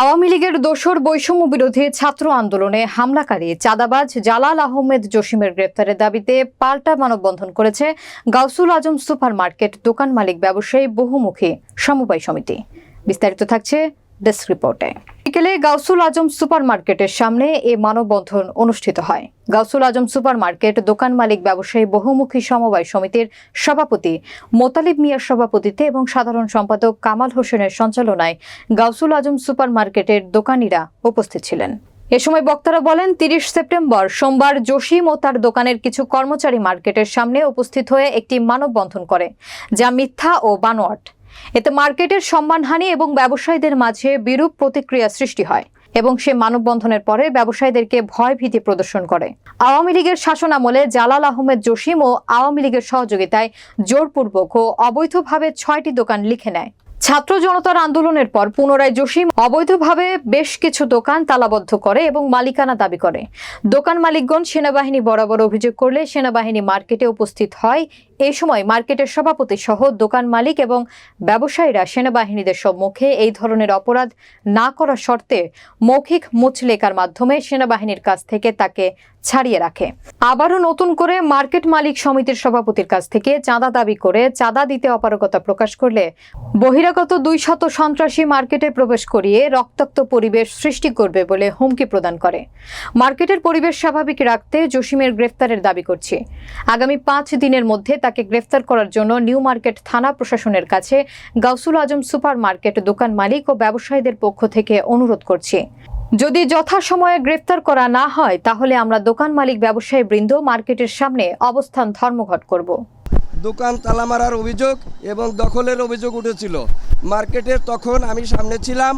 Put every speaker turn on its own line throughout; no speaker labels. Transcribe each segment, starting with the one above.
আওয়ামী লীগের দোসর বৈষম্য বিরোধী ছাত্র আন্দোলনে হামলাকারী চাঁদাবাজ জালাল আহমেদ জসিমের গ্রেপ্তারের দাবিতে পাল্টা মানববন্ধন করেছে গাউসুল আজম সুপার মার্কেট দোকান মালিক ব্যবসায়ী বহুমুখী সমবায় সমিতি। বিস্তারিত থাকছে ডেস্ক রিপোর্টে। বিকেলে গাউসুল আজম সুপার মার্কেটের সামনে এ মানববন্ধন অনুষ্ঠিত হয়। গাউসুল আজম সুপার মার্কেট দোকান মালিক ব্যবসায়ী বহুমুখী সমবায় সমিতির সভাপতি মোতালিব মিয়ার সভাপতিত্বে এবং সাধারণ সম্পাদক কামাল হোসেনের সঞ্চালনায় গাউসুল আজম সুপার মার্কেটের দোকানিরা উপস্থিত ছিলেন। এ সময় বক্তারা বলেন, তিরিশ সেপ্টেম্বর সোমবার জসিম ও তার দোকানের কিছু কর্মচারী মার্কেটের সামনে উপস্থিত হয়ে একটি মানববন্ধন করে, যা মিথ্যা ও বানোয়াট। এতে মার্কেটের সম্মানহানি এবং ব্যবসায়ীদের মাঝে বিরূপ প্রতিক্রিয়া সৃষ্টি হয় এবং সে মানববন্ধনের পরে ব্যবসায়ীদেরকে ভয় ভীতি প্রদর্শন করে। আওয়ামী লীগের শাসন আমলে জালাল আহমেদ জসিম ও আওয়ামী লীগের সহযোগিতায় জোরপূর্বক ও অবৈধভাবে ছয়টি দোকান লিখে নেয়। ছাত্র জনতার আন্দোলনের পর পুনরায় জসিম অবৈধভাবে বেশ কিছু দোকান তালাবদ্ধ করে এবং মালিকানা দাবি করে। দোকান মালিকগণ সেনাবাহিনী বরাবর অভিযোগ করলে সেনাবাহিনী মার্কেটে উপস্থিত হয়। এই সময় মার্কেটের সভাপতি সহ দোকান মালিক এবং ব্যবসায়ীরা সেনাবাহিনীদের সম্মুখে এই ধরনের অপরাধ না করা শর্তে মৌখিক মুচলেকার মাধ্যমে সেনাবাহিনীর কাছ থেকে তাকে ছাড়িয়ে রাখে। আবারও নতুন করে মার্কেট মালিক সমিতির সভাপতির কাছ থেকে চাঁদা দাবি করে চাঁদা দিতে অপারগতা প্রকাশ করলে বহিরাগত দুই শত সন্ত্রাসী মার্কেটে প্রবেশ করিয়ে রক্তাক্ত পরিবেশ সৃষ্টি করবে বলে হুমকি প্রদান করে। মার্কেটের পরিবেশ স্বাভাবিক রাখতে জসিমের গ্রেফতারের দাবি করছি। আগামী পাঁচ দিনের মধ্যে তাকে গ্রেফতার করার জন্য নিউ মার্কেট থানা প্রশাসনের কাছে গাউসুল আজম সুপার মার্কেট দোকান মালিক ও ব্যবসায়ীদের পক্ষ থেকে অনুরোধ করছি। যদি যথাসময়ে গ্রেফতার করা না হয়, তাহলে আমরা দোকান মালিক ব্যবসায়ী বৃন্দ মার্কেটের সামনে অবস্থান ধর্মঘট করব।
দোকান তালা মারার অভিযোগ এবং দখলের অভিযোগ উঠেছিল। মার্কেটের তখন আমি সামনে ছিলাম।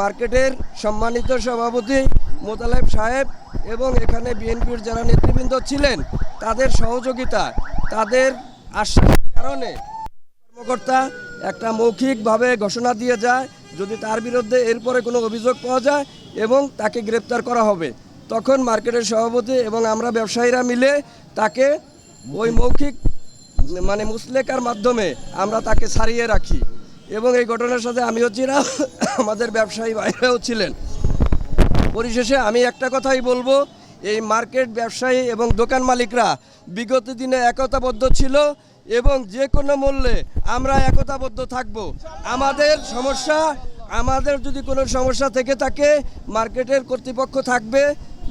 মার্কেটের সম্মানিত সভাপতি মোতালেব সাহেব এবং এখানে বিএনপির যারা নেতৃবৃন্দ ছিলেন, তাদের সহযোগিতা, তাদের আশ্বাসের কারণে কর্মকর্তা একটা মৌখিকভাবে ঘোষণা দিয়ে যায়। যদি তার বিরুদ্ধে এরপরে কোনো অভিযোগ পাওয়া যায় এবং তাকে গ্রেপ্তার করা হবে। তখন মার্কেটের সভাপতি এবং আমরা ব্যবসায়ীরা মিলে তাকে ওই মৌখিক মানে মুসলেকার মাধ্যমে আমরা তাকে ছাড়িয়ে রাখি। এবং এই ঘটনার সাথে আমিও ছিলাম আমাদের ব্যবসায়ী বাইরেও ছিলেন। পরিশেষে আমি একটা কথাই বলব, এই মার্কেট ব্যবসায়ী এবং দোকান মালিকরা বিগত দিনে একতাবদ্ধ ছিল এবং যে কোনো মূল্যে আমরা একতাবদ্ধ থাকব। আমাদের সমস্যা আমাদের যদি কোনো সমস্যা থেকে থাকে, মার্কেটের কর্তৃপক্ষ থাকবে,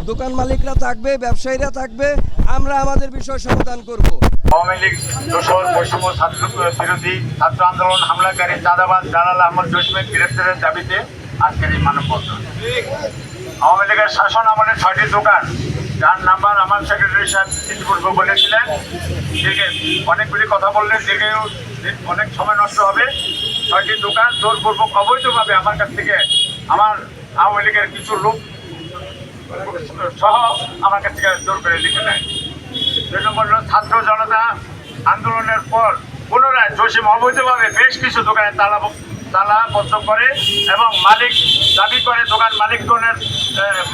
দোকান মালিকরা থাকবে, ব্যবসায়ীরা থাকবে, আমরা আমাদের বিষয় সমাধান করব।
আওয়ামী লীগ দোষর বৈষম্য ছাত্র বিরোধী ছাত্র আন্দোলন হামলাকারী চাঁদাবাদ জালাল আহমদ জসিমের গ্রেফতারের দাবিতে আজকের এই মানববন্ধন। আওয়ামী লীগের শাসন আমলে ছয়টি দোকান, যার নাম্বার আমার সেক্রেটারি সাহেব ইতিপূর্বে বলেছিলেন। দেখে অনেকগুলি কথা বললেন, দেখেও অনেক সময় নষ্ট হবে। ছয়টি দোকান জোরপূর্বক অবৈধভাবে আমার কাছ থেকে আমার আওয়ামী লীগের কিছু লোক সহ আমার কাছ থেকে জোর করে লিখে নেয়। দুই নম্বর ছাত্র জনতা আন্দোলনের পর পুনরায় জসিম অবৈধভাবে বেশ কিছু দোকানে তালা তালাবদ্ধ করে এবং মালিক দাবি করে দোকান মালিকগণের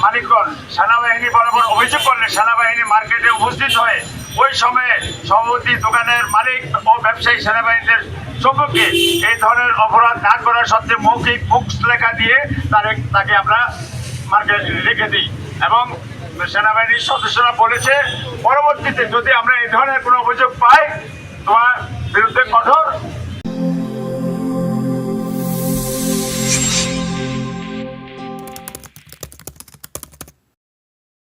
মালিকগণ সেনাবাহিনী বরাবর অভিযোগ করলে সেনাবাহিনী মার্কেটে উপস্থিত হয়ে ওই সময়ে সভাপতি দোকানের মালিক ও ব্যবসায়ী সেনাবাহিনীদের সম্পর্কে এই ধরনের অপরাধ না করার সত্ত্বে মৌখিক বুকস লেখা দিয়ে তারে তাকে আমরা মার্কেট রেখে দিই এবং সেনাবাহিনীর সদস্যরা বলেছে, পরবর্তীতে যদি আমরা এই ধরনের কোনো অভিযোগ পাই বিরুদ্ধে কঠোর